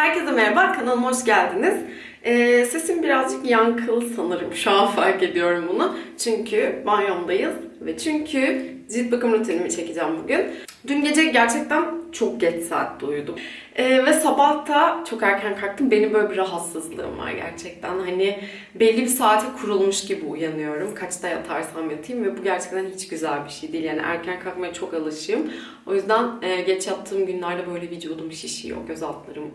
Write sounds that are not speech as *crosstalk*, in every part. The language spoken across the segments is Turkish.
Herkese merhaba, kanalıma hoş geldiniz. Ee, sesim birazcık yankılı sanırım. Şu an fark ediyorum bunu. Çünkü banyomdayız ve çünkü cilt bakım rutinimi çekeceğim bugün. Dün gece gerçekten çok geç saatte uyudum. Ee, ve sabah da çok erken kalktım. Benim böyle bir rahatsızlığım var gerçekten. Hani belli bir saate kurulmuş gibi uyanıyorum. Kaçta yatarsam yatayım ve bu gerçekten hiç güzel bir şey değil. Yani erken kalkmaya çok alışığım. O yüzden e, geç yattığım günlerde böyle vücudum şişiyor, göz altlarım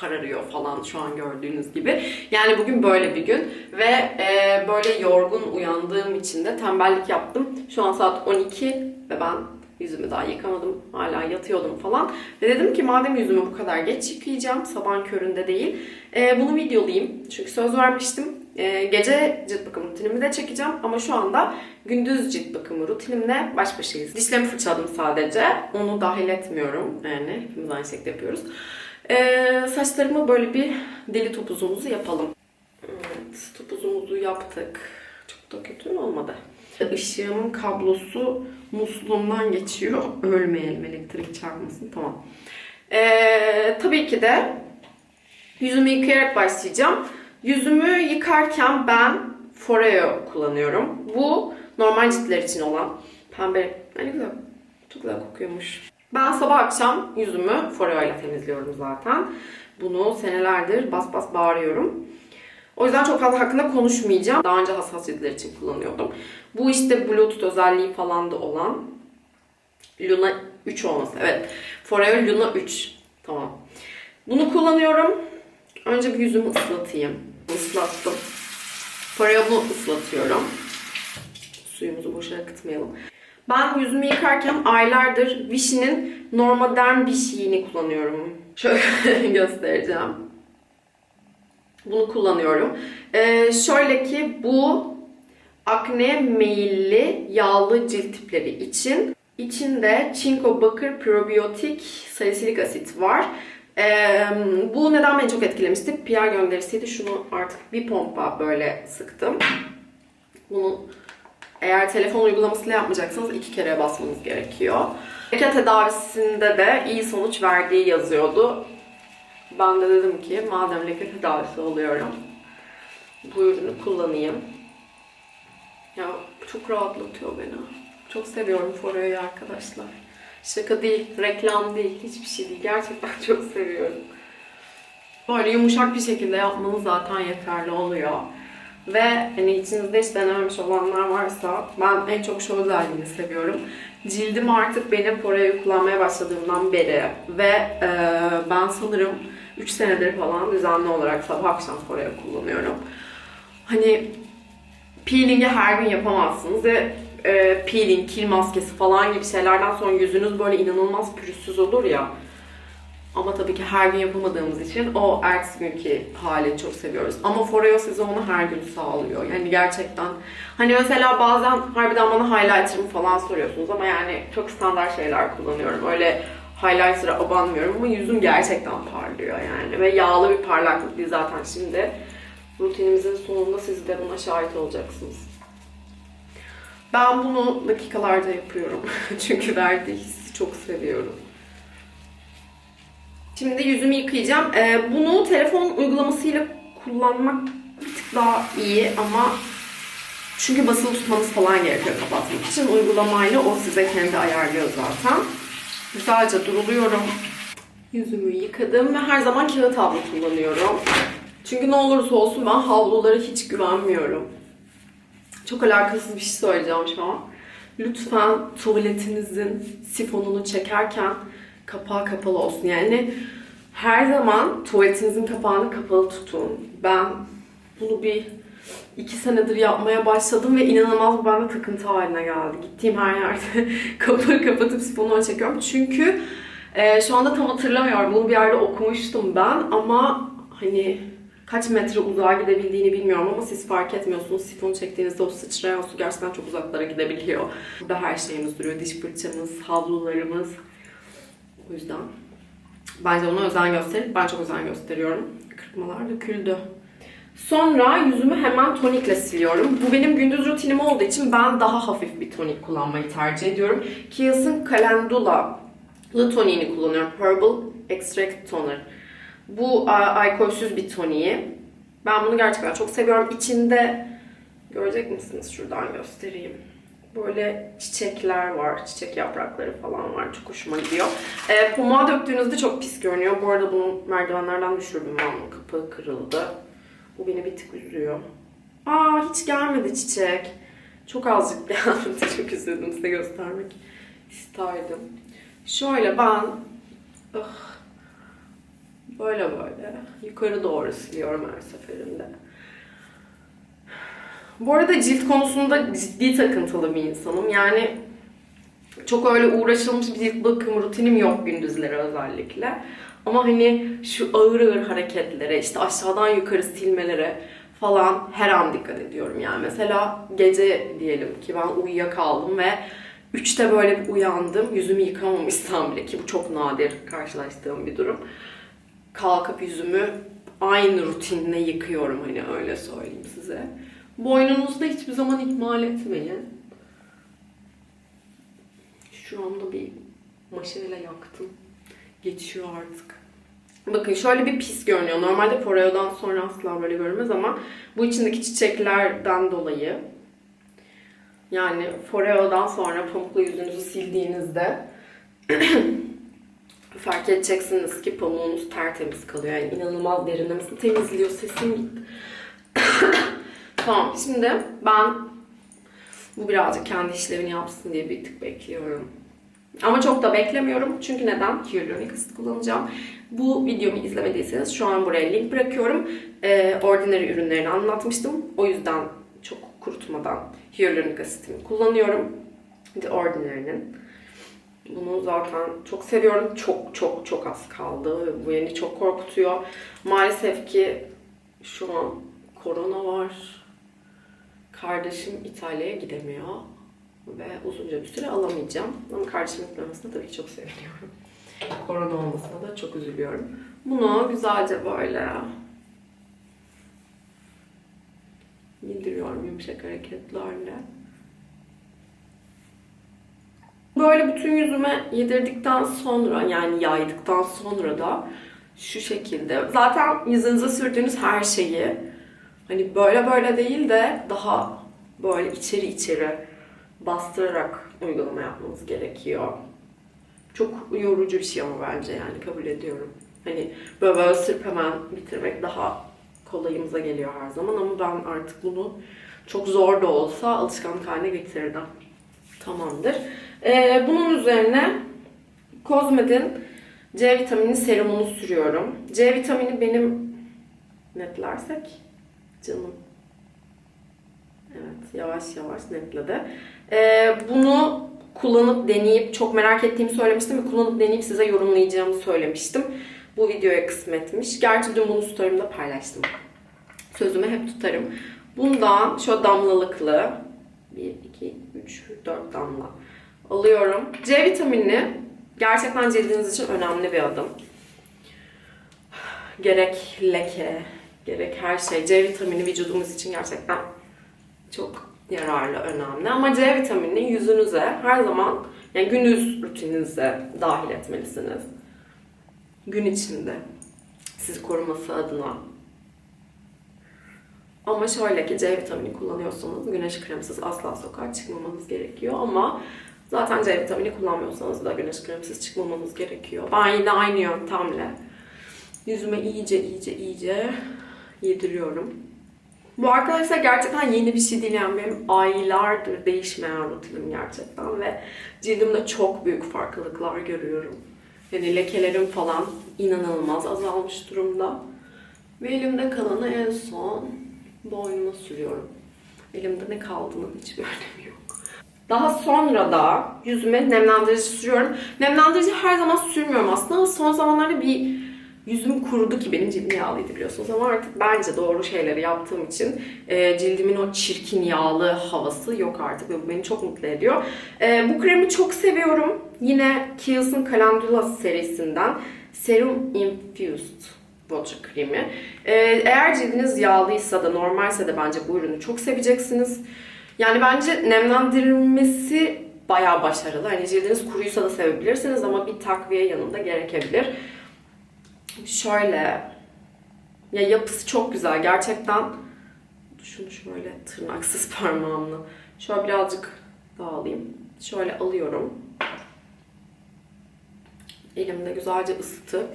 kararıyor falan şu an gördüğünüz gibi. Yani bugün böyle bir gün ve e, böyle yorgun uyandığım için de tembellik yaptım. Şu an saat 12 ve ben yüzümü daha yıkamadım. Hala yatıyordum falan. Ve dedim ki madem yüzümü bu kadar geç yıkayacağım, sabahın köründe değil, e, bunu videolayayım. Çünkü söz vermiştim. E, gece cilt bakım rutinimi de çekeceğim ama şu anda gündüz cilt bakımı rutinimle baş başayız. Dişlerimi fırçaladım sadece. Onu dahil etmiyorum. Yani hepimiz aynı şekilde yapıyoruz. Ee, saçlarımı böyle bir deli topuzumuzu yapalım. Evet, topuzumuzu yaptık. Çok da kötü mü olmadı? Işığımın kablosu musluğumdan geçiyor. *laughs* Ölmeyelim elektrik çarpmasın. Tamam. Ee, tabii ki de yüzümü yıkayarak başlayacağım. Yüzümü yıkarken ben Foreo kullanıyorum. Bu normal ciltler için olan pembe. Ne güzel. Çok güzel kokuyormuş. Ben sabah akşam yüzümü ile temizliyorum zaten. Bunu senelerdir bas bas bağırıyorum. O yüzden çok fazla hakkında konuşmayacağım. Daha önce hassas ciltler için kullanıyordum. Bu işte Bluetooth özelliği falan da olan Luna 3 olması. Evet. Foreo Luna 3. Tamam. Bunu kullanıyorum. Önce bir yüzümü ıslatayım. Islattım. Foreo'mu ıslatıyorum. Suyumuzu boşa akıtmayalım. Ben yüzümü yıkarken aylardır Vichy'nin Normaderm Vichy'ini kullanıyorum. Şöyle *laughs* göstereceğim. Bunu kullanıyorum. Ee, şöyle ki bu akne meyilli yağlı cilt tipleri için içinde çinko bakır probiyotik salisilik asit var. Ee, bu neden beni çok etkilemişti? PR gönderisiydi. Şunu artık bir pompa böyle sıktım. Bunu eğer telefon uygulamasıyla yapmayacaksanız iki kere basmanız gerekiyor. Leke tedavisinde de iyi sonuç verdiği yazıyordu. Ben de dedim ki madem leke tedavisi oluyorum bu ürünü kullanayım. Ya çok rahatlatıyor beni. Çok seviyorum Foreo'yu arkadaşlar. Şaka değil, reklam değil, hiçbir şey değil. Gerçekten *laughs* çok seviyorum. Böyle yumuşak bir şekilde yapmanız zaten yeterli oluyor. Ve hani içinizde hiç denememiş olanlar varsa ben en çok şu özelliğini seviyorum. Cildim artık benim Foreo'yu kullanmaya başladığımdan beri ve e, ben sanırım 3 senedir falan düzenli olarak sabah akşam Foreo kullanıyorum. Hani peeling'i her gün yapamazsınız ve e, peeling, kil maskesi falan gibi şeylerden sonra yüzünüz böyle inanılmaz pürüzsüz olur ya. Ama tabii ki her gün yapamadığımız için o ertesi günkü hali çok seviyoruz. Ama Foreo size onu her gün sağlıyor. Yani gerçekten hani mesela bazen harbiden bana highlighter'ımı falan soruyorsunuz ama yani çok standart şeyler kullanıyorum. Öyle highlighter'a abanmıyorum ama yüzüm gerçekten parlıyor yani. Ve yağlı bir parlaklık değil zaten şimdi. Rutinimizin sonunda siz de buna şahit olacaksınız. Ben bunu dakikalarda yapıyorum. *laughs* Çünkü verdiği hissi çok seviyorum. Şimdi yüzümü yıkayacağım. Ee, bunu telefon uygulamasıyla kullanmak bir tık daha iyi ama çünkü basılı tutmanız falan gerekiyor kapatmak için. Uygulamayla o size kendi ayarlıyor zaten. Güzelce duruluyorum. Yüzümü yıkadım ve her zaman kağıt havlu kullanıyorum. Çünkü ne olursa olsun ben havlulara hiç güvenmiyorum. Çok alakasız bir şey söyleyeceğim şu an. Lütfen tuvaletinizin sifonunu çekerken kapağı kapalı olsun. Yani her zaman tuvaletinizin kapağını kapalı tutun. Ben bunu bir iki senedir yapmaya başladım ve inanılmaz bu bende takıntı haline geldi. Gittiğim her yerde *laughs* kapağı kapatıp sifonu çekiyorum. Çünkü e, şu anda tam hatırlamıyorum. Bunu bir yerde okumuştum ben ama hani kaç metre uzağa gidebildiğini bilmiyorum ama siz fark etmiyorsunuz. Sifonu çektiğinizde o sıçrayan su gerçekten çok uzaklara gidebiliyor. Burada her şeyimiz duruyor. Diş fırçamız, havlularımız. O yüzden bence ona özen gösterin. Ben çok özen gösteriyorum. Kırpmalar döküldü. Sonra yüzümü hemen tonikle siliyorum. Bu benim gündüz rutinim olduğu için ben daha hafif bir tonik kullanmayı tercih ediyorum. Kiehl's'ın Calendula'lı toniğini kullanıyorum. Herbal Extract Toner. Bu alkolsüz bir toniği. Ben bunu gerçekten çok seviyorum. İçinde görecek misiniz? Şuradan göstereyim. Böyle çiçekler var. Çiçek yaprakları falan var. Çok hoşuma gidiyor. E, pamuğa döktüğünüzde çok pis görünüyor. Bu arada bunu merdivenlerden düşürdüm ben. Kapağı kırıldı. Bu beni bir tık üzüyor. Aa hiç gelmedi çiçek. Çok azıcık *laughs* geldi. Çok üzüldüm size göstermek isterdim. Şöyle ben ah, böyle böyle yukarı doğru siliyorum her seferinde. Bu arada cilt konusunda ciddi takıntılı bir insanım. Yani çok öyle uğraşılmış bir cilt bakım rutinim yok gündüzleri özellikle. Ama hani şu ağır ağır hareketlere, işte aşağıdan yukarı silmelere falan her an dikkat ediyorum. Yani mesela gece diyelim ki ben uyuyakaldım ve üçte böyle bir uyandım. Yüzümü yıkamamışsam bile ki bu çok nadir karşılaştığım bir durum. Kalkıp yüzümü aynı rutinle yıkıyorum hani öyle söyleyeyim size. Boynunuzda hiçbir zaman ihmal etmeyin. Şu anda bir maşayla yaktım. Geçiyor artık. Bakın şöyle bir pis görünüyor. Normalde Foreo'dan sonra asla böyle görünmez ama bu içindeki çiçeklerden dolayı yani Foreo'dan sonra pamukla yüzünüzü sildiğinizde *clears throat* fark edeceksiniz ki pamuğunuz tertemiz kalıyor. Yani inanılmaz derinlemesine temizliyor. Sesim gitti. *clears throat* tamam şimdi ben bu birazcık kendi işlevini yapsın diye bir tık bekliyorum. Ama çok da beklemiyorum. Çünkü neden? Hyaluronik asit kullanacağım. Bu videomu izlemediyseniz şu an buraya link bırakıyorum. Ee, ordinary ürünlerini anlatmıştım. O yüzden çok kurutmadan hyaluronik asitimi kullanıyorum. The Ordinary'nin. Bunu zaten çok seviyorum. Çok çok çok az kaldı. Bu beni çok korkutuyor. Maalesef ki şu an korona var. Kardeşim İtalya'ya gidemiyor ve uzunca bir süre alamayacağım. Ama kardeşimin gitmemesine tabii ki çok seviniyorum. Korona olmasına da çok üzülüyorum. Bunu güzelce böyle yediriyorum yumuşak hareketlerle. Böyle bütün yüzüme yedirdikten sonra yani yaydıktan sonra da şu şekilde zaten yüzünüze sürdüğünüz her şeyi hani böyle böyle değil de daha böyle içeri içeri bastırarak uygulama yapmanız gerekiyor. Çok yorucu bir şey ama bence yani kabul ediyorum. Hani böyle böyle sırf hemen bitirmek daha kolayımıza geliyor her zaman ama ben artık bunu çok zor da olsa alışkanlık haline getirdim. Tamamdır. Ee, bunun üzerine Cosmed'in C vitamini serumunu sürüyorum. C vitamini benim netlersek canım Evet, yavaş yavaş netledi. Ee, bunu kullanıp deneyip çok merak ettiğimi söylemiştim ve kullanıp deneyip size yorumlayacağımı söylemiştim. Bu videoya kısmetmiş. Gerçi dün bunu story'imde paylaştım. Sözümü hep tutarım. Bundan şöyle damlalıklı 1, 2, 3, 4 damla alıyorum. C vitamini gerçekten cildiniz için önemli bir adım. Gerek leke, gerek her şey. C vitamini vücudumuz için gerçekten çok yararlı, önemli. Ama C vitaminini yüzünüze her zaman yani gündüz rutininize dahil etmelisiniz. Gün içinde sizi koruması adına. Ama şöyle ki C vitamini kullanıyorsanız güneş kremsiz asla sokağa çıkmamanız gerekiyor. Ama zaten C vitamini kullanmıyorsanız da güneş kremsiz çıkmamanız gerekiyor. Ben yine aynı yöntemle yüzüme iyice iyice iyice yediriyorum. Bu arkadaşlar gerçekten yeni bir şey değil yani benim aylardır değişmeyen rutinim gerçekten ve cildimde çok büyük farklılıklar görüyorum. Yani lekelerim falan inanılmaz azalmış durumda. Ve elimde kalanı en son boynuma sürüyorum. Elimde ne kaldığının hiçbir *laughs* önemi yok. Daha sonra da yüzüme nemlendirici sürüyorum. Nemlendirici her zaman sürmüyorum aslında son zamanlarda bir yüzüm kurudu ki benim cildim yağlıydı biliyorsunuz ama artık bence doğru şeyleri yaptığım için e, cildimin o çirkin yağlı havası yok artık ve bu beni çok mutlu ediyor. E, bu kremi çok seviyorum. Yine Kiehl's'ın Calendula serisinden Serum Infused Water kremi. E, eğer cildiniz yağlıysa da normalse de bence bu ürünü çok seveceksiniz. Yani bence nemlendirilmesi bayağı başarılı. Hani cildiniz kuruysa da sevebilirsiniz ama bir takviye yanında gerekebilir. Şöyle ya yapısı çok güzel gerçekten. Şunu şöyle tırnaksız *laughs* parmağımla şöyle birazcık daha. Şöyle alıyorum. Elimde güzelce ısıtıp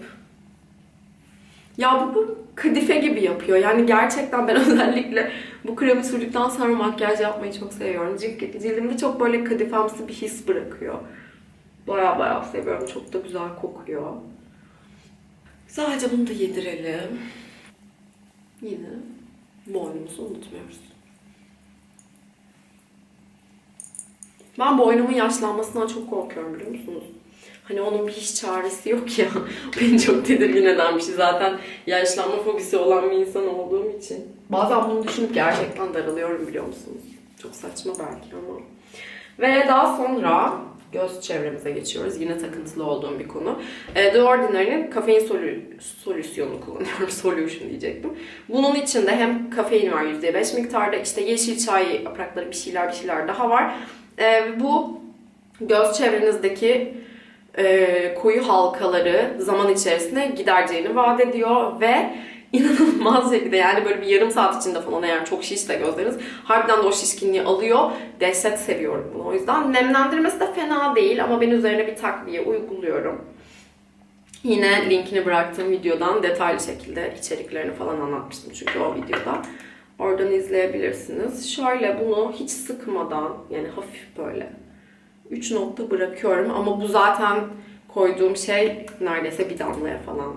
ya bu, bu kadife gibi yapıyor. Yani gerçekten ben *laughs* özellikle bu kremi sürdükten sonra makyaj yapmayı çok seviyorum. Cildimde çok böyle kadifemsi bir his bırakıyor. Baya baya seviyorum. Çok da güzel kokuyor. Sadece bunu da yedirelim. Yine boynumuzu unutmuyoruz. Ben boynumun yaşlanmasından çok korkuyorum biliyor musunuz? Hani onun bir hiç çaresi yok ya. *laughs* Beni çok tedirgin eden bir şey. Zaten yaşlanma fobisi olan bir insan olduğum için. Bazen bunu düşünüp gerçekten daralıyorum biliyor musunuz? Çok saçma belki ama. Ve daha sonra göz çevremize geçiyoruz. Yine takıntılı olduğum bir konu. E, The Ordinary'nin kafein solü, solüsyonunu kullanıyorum. *laughs* Solution diyecektim. Bunun içinde hem kafein var %5 miktarda. işte yeşil çay yaprakları bir şeyler bir şeyler daha var. E, bu göz çevrenizdeki e, koyu halkaları zaman içerisinde gidereceğini vaat ediyor ve inanılmaz şekilde yani böyle bir yarım saat içinde falan eğer çok şişse gözleriniz harbiden de o şişkinliği alıyor. Dehşet seviyorum bunu. O yüzden nemlendirmesi de fena değil ama ben üzerine bir takviye uyguluyorum. Yine linkini bıraktığım videodan detaylı şekilde içeriklerini falan anlatmıştım çünkü o videoda. Oradan izleyebilirsiniz. Şöyle bunu hiç sıkmadan yani hafif böyle 3 nokta bırakıyorum ama bu zaten koyduğum şey neredeyse bir damlaya falan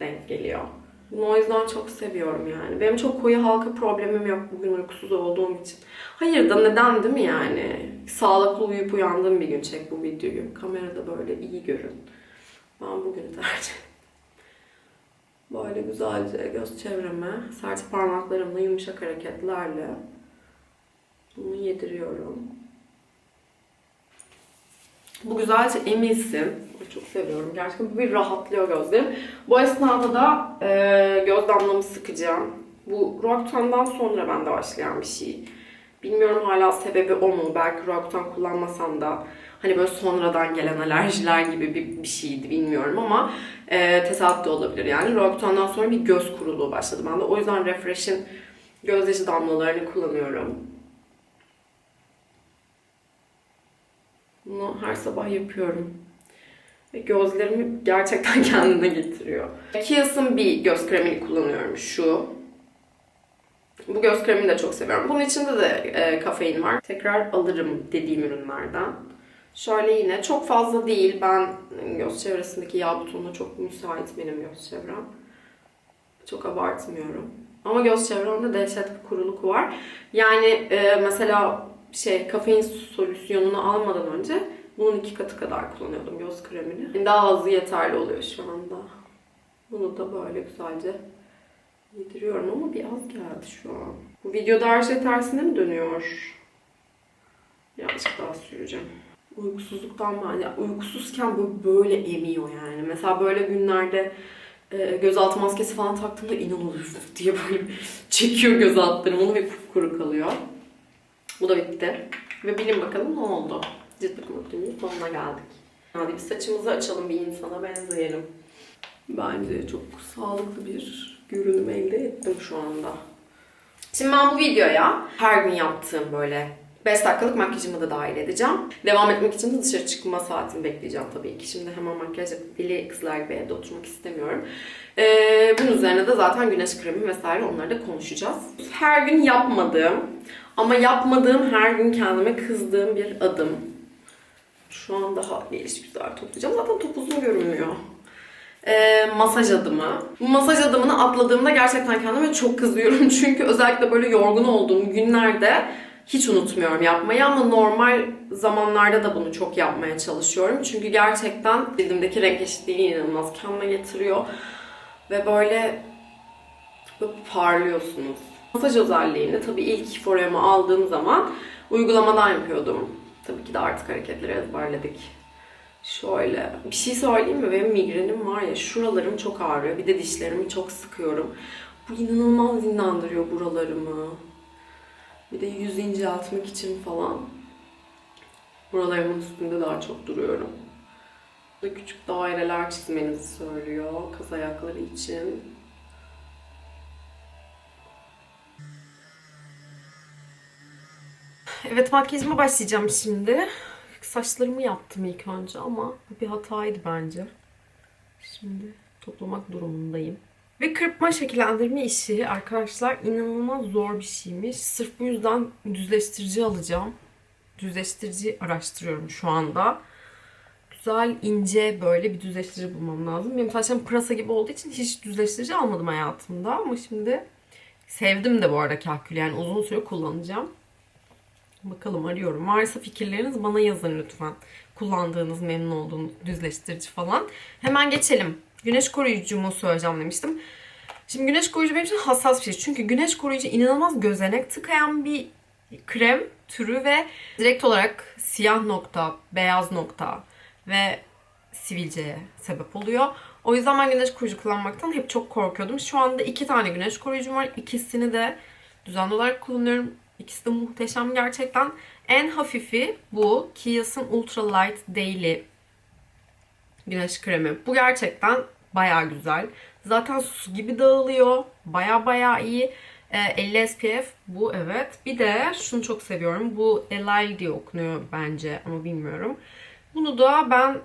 denk geliyor. Bunu o yüzden çok seviyorum yani. Benim çok koyu halka problemim yok bugün uykusuz olduğum için. Hayır da neden değil mi yani? Sağlıklı uyuyup uyandığım bir gün çek bu videoyu. Kamerada böyle iyi görün. Ben bugün tercih Böyle güzelce göz çevreme serçe parmaklarımla yumuşak hareketlerle bunu yediriyorum. Bu güzelce emilsin. Çok seviyorum. Gerçekten bu bir rahatlıyor gözlerim. Bu esnada da e, göz damlamı sıkacağım. Bu Roaccuta'ndan sonra bende başlayan bir şey. Bilmiyorum hala sebebi o mu? Belki Roaccuta'nı kullanmasam da hani böyle sonradan gelen alerjiler gibi bir, bir şeydi bilmiyorum ama e, tesadüf de olabilir. Yani Roaccuta'ndan sonra bir göz kuruluğu başladı bende. O yüzden Refresh'in gözyaşı damlalarını kullanıyorum. Bunu her sabah yapıyorum. Ve gözlerimi gerçekten *laughs* kendine getiriyor. Kiehl's'ın bir göz kremini kullanıyorum şu. Bu göz kremini de çok seviyorum. Bunun içinde de e, kafein var. Tekrar alırım dediğim ürünlerden. Şöyle yine çok fazla değil. Ben göz çevresindeki yağ butonuna çok müsait benim göz çevrem. Çok abartmıyorum. Ama göz çevremde dehşet bir kuruluk var. Yani e, mesela şey kafein solüsyonunu almadan önce bunun iki katı kadar kullanıyordum göz kremini. Daha azı yeterli oluyor şu anda. Bunu da böyle güzelce yediriyorum ama bir az geldi şu an. Bu videoda her şey tersine mi dönüyor? Birazcık daha süreceğim. Uykusuzluktan ben, ya uykusuzken böyle, böyle emiyor yani. Mesela böyle günlerde e, gözaltı maskesi falan taktığımda inanılır diye böyle çekiyor göz altlarım onu ve kuru kalıyor. Bu da bitti. Ve bilin bakalım ne oldu. Cilt bakım sonuna geldik. Hadi bir saçımızı açalım bir insana benzeyelim. Bence çok sağlıklı bir görünüm elde ettim şu anda. Şimdi ben bu videoya her gün yaptığım böyle 5 dakikalık makyajımı da dahil edeceğim. Devam etmek için de dışarı çıkma saatini bekleyeceğim tabii ki. Şimdi hemen makyaj yapıp deli kızlar gibi evde oturmak istemiyorum. Ee, bunun üzerine de zaten güneş kremi vesaire onları da konuşacağız. Her gün yapmadığım ama yapmadığım her gün kendime kızdığım bir adım. Şu an daha güzel toplayacağım. Zaten top görünmüyor. Ee, masaj adımı. Bu masaj adımını atladığımda gerçekten kendime çok kızıyorum. *laughs* Çünkü özellikle böyle yorgun olduğum günlerde hiç unutmuyorum yapmayı ama normal zamanlarda da bunu çok yapmaya çalışıyorum. Çünkü gerçekten cildimdeki renk eşitliğini inanılmaz kendime getiriyor. Ve böyle, böyle parlıyorsunuz. Masaj özelliğini tabii ilk foryamı aldığım zaman uygulamadan yapıyordum. Tabii ki de artık hareketleri ezberledik. Şöyle bir şey söyleyeyim mi? Benim migrenim var ya şuralarım çok ağrıyor. Bir de dişlerimi çok sıkıyorum. Bu inanılmaz dinlendiriyor buralarımı. Bir de yüz inceltmek için falan. Buralarımın üstünde daha çok duruyorum. Küçük daireler çizmenizi söylüyor kız ayakları için. Evet makyajıma başlayacağım şimdi. Saçlarımı yaptım ilk önce ama bu bir hataydı bence. Şimdi toplamak durumundayım. Ve kırpma şekillendirme işi arkadaşlar inanılmaz zor bir şeymiş. Sırf bu yüzden düzleştirici alacağım. Düzleştirici araştırıyorum şu anda. Güzel, ince böyle bir düzleştirici bulmam lazım. Benim saçlarım pırasa gibi olduğu için hiç düzleştirici almadım hayatımda. Ama şimdi sevdim de bu arada kahkülü. Yani uzun süre kullanacağım. Bakalım arıyorum. Varsa fikirleriniz bana yazın lütfen. Kullandığınız, memnun olduğunuz düzleştirici falan. Hemen geçelim. Güneş koruyucumu söyleyeceğim demiştim. Şimdi güneş koruyucu benim için hassas bir şey. Çünkü güneş koruyucu inanılmaz gözenek tıkayan bir krem türü ve direkt olarak siyah nokta, beyaz nokta ve sivilceye sebep oluyor. O yüzden ben güneş koruyucu kullanmaktan hep çok korkuyordum. Şu anda iki tane güneş koruyucum var. İkisini de düzenli olarak kullanıyorum. İkisi de muhteşem gerçekten. En hafifi bu. Kiehl's'ın Ultra Light Daily güneş kremi. Bu gerçekten baya güzel. Zaten su gibi dağılıyor. Baya baya iyi. Ee, 50 SPF bu evet. Bir de şunu çok seviyorum. Bu Elal diye okunuyor bence ama bilmiyorum. Bunu da ben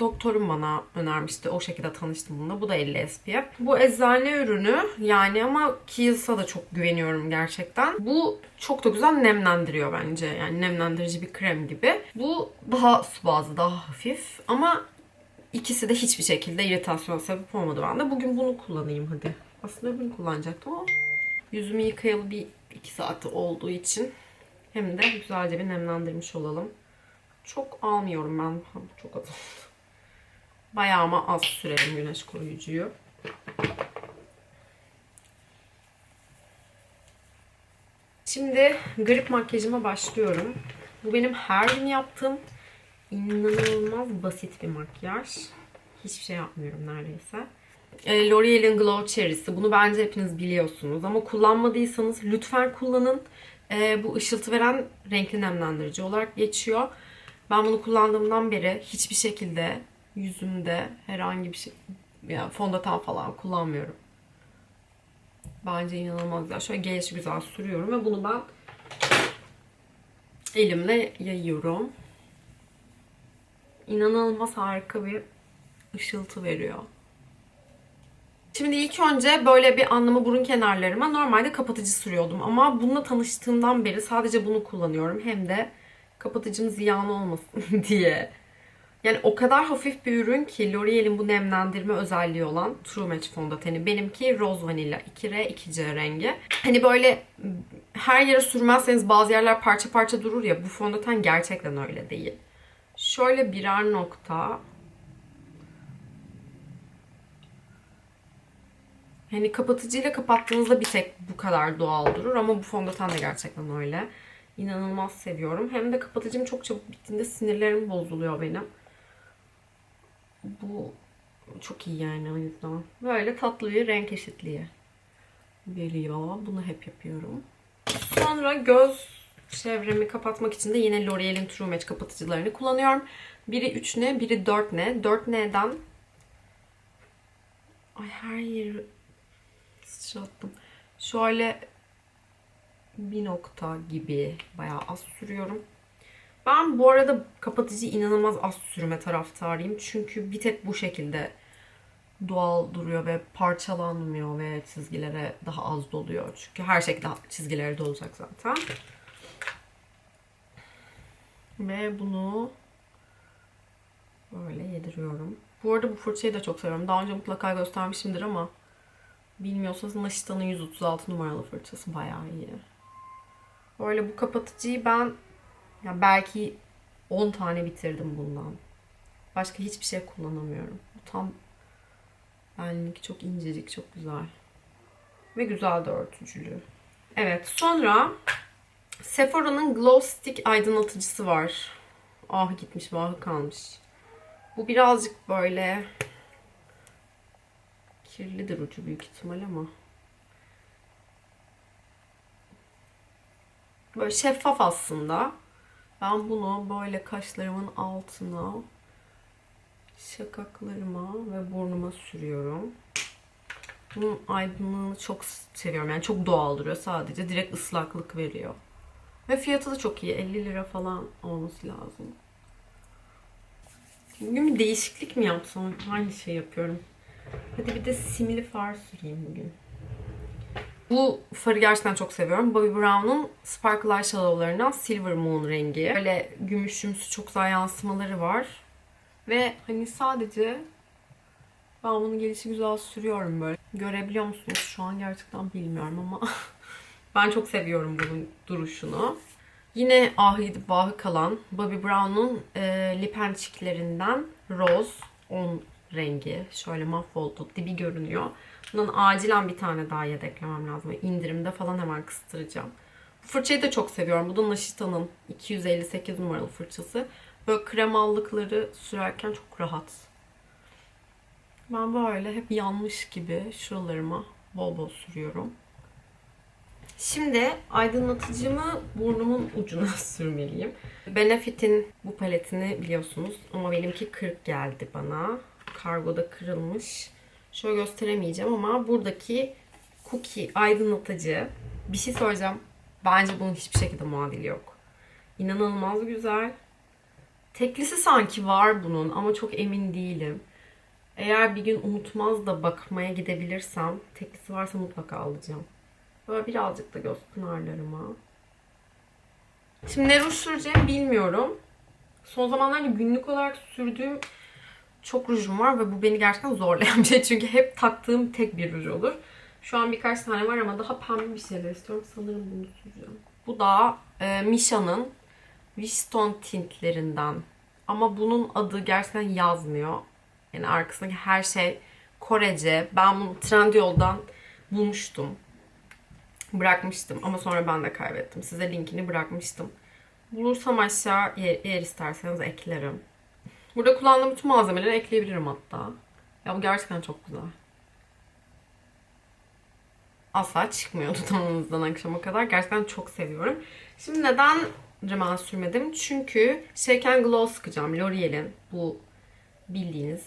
doktorum bana önermişti. O şekilde tanıştım bununla. Bu da 50 SPF. Bu eczane ürünü yani ama Kiehl's'a da çok güveniyorum gerçekten. Bu çok da güzel nemlendiriyor bence. Yani nemlendirici bir krem gibi. Bu daha su bazlı, daha hafif ama ikisi de hiçbir şekilde iritasyon sebep olmadı bende. Bugün bunu kullanayım hadi. Aslında öbürünü kullanacaktım ama yüzümü yıkayalı bir iki saati olduğu için hem de güzelce bir nemlendirmiş olalım. Çok almıyorum ben. Çok az oldu. Bayağı ama az sürerim güneş koruyucuyu. Şimdi grip makyajıma başlıyorum. Bu benim her gün yaptığım inanılmaz basit bir makyaj. Hiçbir şey yapmıyorum neredeyse. E, L'Oreal'in Glow Cherry'si. Bunu bence hepiniz biliyorsunuz. Ama kullanmadıysanız lütfen kullanın. E, bu ışıltı veren renkli nemlendirici olarak geçiyor. Ben bunu kullandığımdan beri hiçbir şekilde yüzümde herhangi bir şey yani fondöten falan kullanmıyorum. Bence inanılmaz güzel. Şöyle geniş güzel sürüyorum ve bunu ben elimle yayıyorum. İnanılmaz harika bir ışıltı veriyor. Şimdi ilk önce böyle bir anlamı burun kenarlarıma normalde kapatıcı sürüyordum. Ama bununla tanıştığımdan beri sadece bunu kullanıyorum. Hem de kapatıcım ziyan olmasın *laughs* diye. Yani o kadar hafif bir ürün ki L'Oreal'in bu nemlendirme özelliği olan True Match fondöteni. Benimki Rose Vanilla 2R 2C rengi. Hani böyle her yere sürmezseniz bazı yerler parça parça durur ya bu fondöten gerçekten öyle değil. Şöyle birer nokta Hani kapatıcıyla kapattığınızda bir tek bu kadar doğal durur ama bu fondöten de gerçekten öyle. İnanılmaz seviyorum. Hem de kapatıcım çok çabuk bittiğinde sinirlerim bozuluyor benim. Bu çok iyi yani o yüzden. Böyle tatlı bir renk eşitliği geliyor. Bunu hep yapıyorum. Sonra göz çevremi kapatmak için de yine L'Oreal'in True Match kapatıcılarını kullanıyorum. Biri 3N, biri 4N. 4N'den Ay her yeri sıçrattım. Şöyle bir nokta gibi bayağı az sürüyorum. Ben bu arada kapatıcı inanılmaz az sürme taraftarıyım. Çünkü bir tek bu şekilde doğal duruyor ve parçalanmıyor ve çizgilere daha az doluyor. Çünkü her şekilde çizgilere dolacak zaten. Ve bunu böyle yediriyorum. Bu arada bu fırçayı da çok seviyorum. Daha önce mutlaka göstermişimdir ama bilmiyorsanız Naşita'nın 136 numaralı fırçası bayağı iyi. Böyle bu kapatıcıyı ben ya belki 10 tane bitirdim bundan. Başka hiçbir şey kullanamıyorum. Bu tam benlik çok incecik, çok güzel. Ve güzel de örtücülü. Evet, sonra Sephora'nın Glow Stick aydınlatıcısı var. Ah gitmiş, vahı kalmış. Bu birazcık böyle kirlidir ucu büyük ihtimal ama Böyle şeffaf aslında. Ben bunu böyle kaşlarımın altına şakaklarıma ve burnuma sürüyorum. Bunun aydınlığını çok seviyorum. Yani çok doğal duruyor sadece. Direkt ıslaklık veriyor. Ve fiyatı da çok iyi. 50 lira falan olması lazım. Bugün bir değişiklik mi yapsam? Aynı şey yapıyorum. Hadi bir de simli far süreyim bugün. Bu farı gerçekten çok seviyorum. Bobbi Brown'un Sparkle Eyeshadow'larından Silver Moon rengi. Böyle gümüşümsü çok güzel yansımaları var. Ve hani sadece ben bunu gelişi güzel sürüyorum böyle. Görebiliyor musunuz? Şu an gerçekten bilmiyorum ama *laughs* ben çok seviyorum bunun duruşunu. Yine ahidi bahı kalan Bobbi Brown'un e, lip and cheeklerinden Rose 10 rengi. Şöyle mahvoldu. Dibi görünüyor. Bundan acilen bir tane daha yedeklemem lazım. İndirimde falan hemen kıstıracağım. Bu fırçayı da çok seviyorum. Bu da Nashita'nın 258 numaralı fırçası. Böyle kremallıkları sürerken çok rahat. Ben böyle hep yanmış gibi şuralarıma bol bol sürüyorum. Şimdi aydınlatıcımı burnumun ucuna *laughs* sürmeliyim. Benefit'in bu paletini biliyorsunuz ama benimki 40 geldi bana. Kargoda kırılmış. Şöyle gösteremeyeceğim ama buradaki cookie aydınlatıcı bir şey söyleyeceğim. Bence bunun hiçbir şekilde muadili yok. İnanılmaz güzel. Teklisi sanki var bunun ama çok emin değilim. Eğer bir gün unutmaz da bakmaya gidebilirsem teklisi varsa mutlaka alacağım. Böyle birazcık da göz pınarlarıma. Şimdi ne ruj süreceğim bilmiyorum. Son zamanlarda günlük olarak sürdüğüm çok rujum var ve bu beni gerçekten zorlayan bir şey. *laughs* Çünkü hep taktığım tek bir ruj olur. Şu an birkaç tane var ama daha pembe bir şeyler istiyorum. Sanırım bunu süreceğim. Bu da e, Misha'nın Wishstone tintlerinden. Ama bunun adı gerçekten yazmıyor. Yani arkasındaki her şey Korece. Ben bunu Trendyol'dan bulmuştum. Bırakmıştım ama sonra ben de kaybettim. Size linkini bırakmıştım. Bulursam aşağı eğer, eğer isterseniz eklerim. Burada kullandığım bütün malzemeleri ekleyebilirim hatta. Ya bu gerçekten çok güzel. Asla çıkmıyor dudağımızdan *laughs* akşama kadar. Gerçekten çok seviyorum. Şimdi neden rimel sürmedim? Çünkü Shake Glow sıkacağım. L'Oreal'in bu bildiğiniz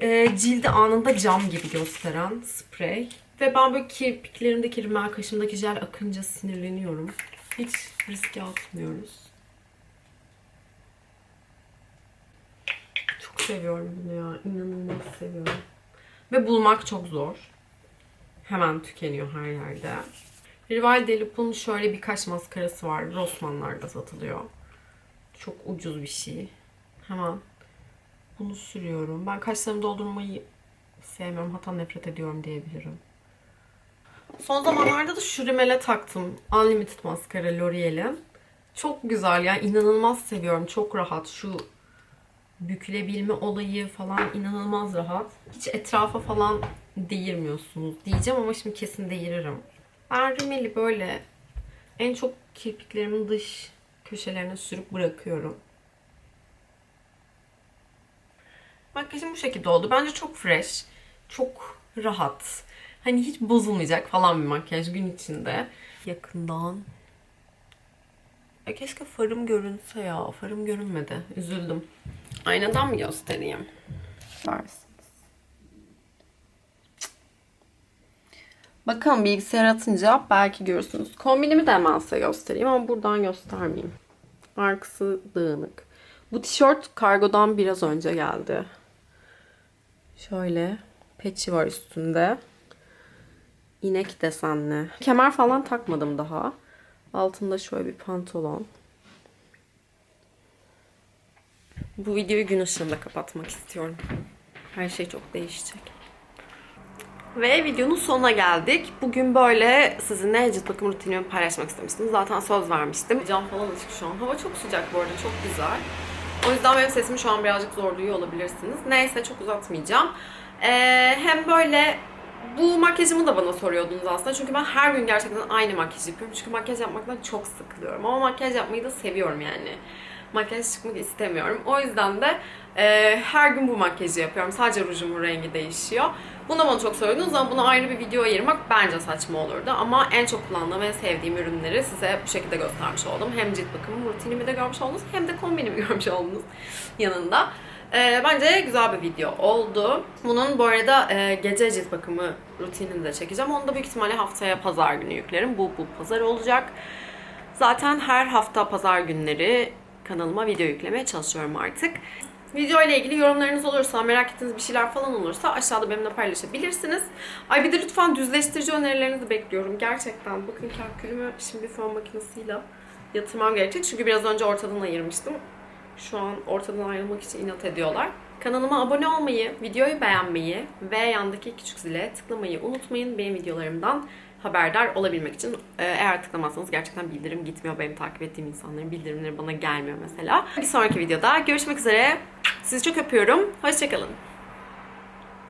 e, cildi anında cam gibi gösteren sprey. Ve ben böyle kirpiklerimdeki rimel, kaşımdaki jel akınca sinirleniyorum. Hiç riske atmıyoruz. Çok seviyorum bunu ya. İnanılmaz seviyorum. Ve bulmak çok zor. Hemen tükeniyor her yerde. Rival Delup'un şöyle birkaç maskarası var. Rossmann'larda satılıyor. Çok ucuz bir şey. Hemen bunu sürüyorum. Ben kaşlarımı doldurmayı sevmiyorum. Hatta nefret ediyorum diyebilirim. Son zamanlarda da şu rimele taktım. Unlimited maskara L'Oreal'in. Çok güzel yani inanılmaz seviyorum. Çok rahat. Şu bükülebilme olayı falan inanılmaz rahat. Hiç etrafa falan değirmiyorsunuz diyeceğim ama şimdi kesin değiririm. Ben böyle en çok kirpiklerimin dış köşelerine sürüp bırakıyorum. Makyajım bu şekilde oldu. Bence çok fresh, çok rahat. Hani hiç bozulmayacak falan bir makyaj gün içinde. Yakından. Ya keşke farım görünse ya. Farım görünmedi. Üzüldüm. Aynadan mı göstereyim? Varsınız. Bakın bilgisayar atınca belki görürsünüz. Kombinimi de hemen size göstereyim ama buradan göstermeyeyim. Arkası dağınık. Bu tişört kargodan biraz önce geldi. Şöyle peçi var üstünde. İnek desenli. Kemer falan takmadım daha. Altında şöyle bir pantolon. Bu videoyu gün ışığında kapatmak istiyorum. Her şey çok değişecek. Ve videonun sonuna geldik. Bugün böyle sizinle cilt bakım rutinimi paylaşmak istemiştim. Zaten söz vermiştim. Cam falan açık şu an. Hava çok sıcak bu arada. Çok güzel. O yüzden benim sesimi şu an birazcık zor duyuyor olabilirsiniz. Neyse çok uzatmayacağım. Ee, hem böyle bu makyajımı da bana soruyordunuz aslında. Çünkü ben her gün gerçekten aynı makyaj yapıyorum. Çünkü makyaj yapmaktan çok sıkılıyorum. Ama makyaj yapmayı da seviyorum yani. Makyaj çıkmak istemiyorum. O yüzden de e, her gün bu makyajı yapıyorum. Sadece rujumun rengi değişiyor. Bunu da bana çok soruyordunuz ama buna ayrı bir video ayırmak bence saçma olurdu. Ama en çok kullandığım, en sevdiğim ürünleri size bu şekilde göstermiş oldum. Hem cilt bakımı rutinimi de görmüş oldunuz hem de kombinimi *laughs* görmüş oldunuz yanında. Ee, bence güzel bir video oldu. Bunun bu arada e, gece cilt bakımı rutinini de çekeceğim. Onu da büyük ihtimalle haftaya pazar günü yüklerim. Bu bu pazar olacak. Zaten her hafta pazar günleri kanalıma video yüklemeye çalışıyorum artık. Video ile ilgili yorumlarınız olursa, merak ettiğiniz bir şeyler falan olursa aşağıda benimle paylaşabilirsiniz. Ay bir de lütfen düzleştirici önerilerinizi bekliyorum. Gerçekten bakın kalkülümü şimdi fön makinesiyle yatırmam gerekecek. Çünkü biraz önce ortadan ayırmıştım. Şu an ortadan ayrılmak için inat ediyorlar. Kanalıma abone olmayı, videoyu beğenmeyi ve yandaki küçük zile tıklamayı unutmayın. Benim videolarımdan haberdar olabilmek için. Ee, Eğer tıklamazsanız gerçekten bildirim gitmiyor. Benim takip ettiğim insanların bildirimleri bana gelmiyor mesela. Bir sonraki videoda görüşmek üzere. Sizi çok öpüyorum. Hoşçakalın.